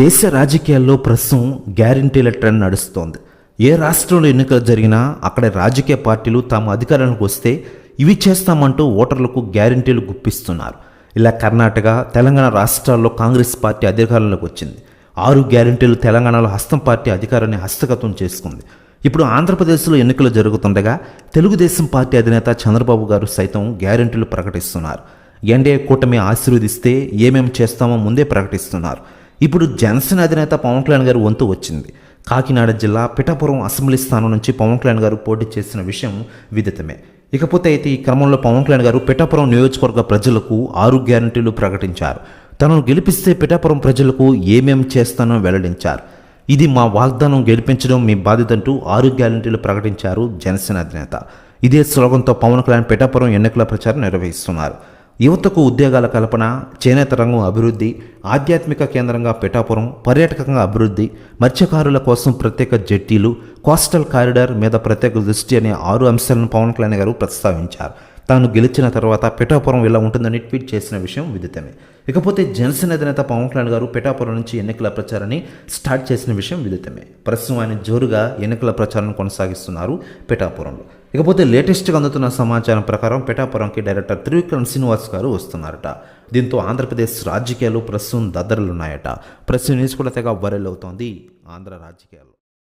దేశ రాజకీయాల్లో ప్రస్తుతం గ్యారంటీల ట్రెండ్ నడుస్తోంది. ఏ రాష్ట్రంలో ఎన్నికలు జరిగినా అక్కడ రాజకీయ పార్టీలు తమ అధికారానికి వస్తే ఇవి చేస్తామంటూ ఓటర్లకు గ్యారంటీలు గుప్పిస్తున్నారు. ఇలా కర్ణాటక తెలంగాణ రాష్ట్రాల్లో కాంగ్రెస్ పార్టీ అధికారంలోకి వచ్చింది. ఆరు గ్యారంటీలు తెలంగాణలో హస్తం పార్టీ అధికారాన్ని హస్తగతం చేసుకుంది. ఇప్పుడు ఆంధ్రప్రదేశ్లో ఎన్నికలు జరుగుతుండగా తెలుగుదేశం పార్టీ అధినేత చంద్రబాబు గారు సైతం గ్యారంటీలు ప్రకటిస్తున్నారు. ఎన్డీఏ కూటమి ఆశీర్వదిస్తే ఏమేం చేస్తామో ముందే ప్రకటిస్తున్నారు. ఇప్పుడు జనసేన అధినేత పవన్ కళ్యాణ్ గారు వంతు వచ్చింది. కాకినాడ జిల్లా పిఠాపురం అసెంబ్లీ స్థానం నుంచి పవన్ కళ్యాణ్ గారు పోటీ చేసిన విషయం విదితమే. ఇకపోతే అయితే ఈ క్రమంలో పవన్ కళ్యాణ్ గారు పిఠాపురం నియోజకవర్గ ప్రజలకు ఆరు గ్యారంటీలు ప్రకటించారు. తనను గెలిపిస్తే పిఠాపురం ప్రజలకు ఏమేం చేస్తానో వెల్లడించారు. ఇది మా వాగ్దానం గెలిపించడం మీ బాధ్యత అంటూ ఆరు గ్యారంటీలు ప్రకటించారు జనసేన అధినేత ఇదే స్లోగన్తో పవన్ కళ్యాణ్ పిఠాపురం ఎన్నికల ప్రచారం నిర్వహిస్తున్నారు. యువతకు ఉద్యోగాల కల్పన చేనేత రంగం అభివృద్ధి ఆధ్యాత్మిక కేంద్రంగా పిఠాపురం పర్యాటకంగా అభివృద్ధి మత్స్యకారుల కోసం ప్రత్యేక జట్టీలు కోస్టల్ కారిడార్ మీద ప్రత్యేక దృష్టి అనే ఆరు అంశాలను పవన్ కళ్యాణ్ గారు ప్రస్తావించారు. తాను గెలిచిన తర్వాత పిఠాపురం ఇలా ఉంటుందని ట్వీట్ చేసిన విషయం విదితమే. ఇకపోతే జనసేన అధినేత పవన్ కళ్యాణ్ గారు పిఠాపురం నుంచి ఎన్నికల ప్రచారాన్ని స్టార్ట్ చేసిన విషయం విదితమే. ప్రస్తుతం ఆయన జోరుగా ఎన్నికల ప్రచారం కొనసాగిస్తున్నారు పిఠాపురంలో ఇకపోతే లేటెస్ట్గా అందుతున్న సమాచారం ప్రకారం పిఠాపురంకి డైరెక్టర్ త్రివిక్రమ్ శ్రీనివాస్ గారు వస్తున్నారట. దీంతో ఆంధ్రప్రదేశ్ రాజకీయాలు ప్రస్తుతం దద్దరులున్నాయట. ప్రస్తుతం న్యూస్ కూడా తెగ వైరల్ అవుతోంది ఆంధ్ర రాజకీయాలు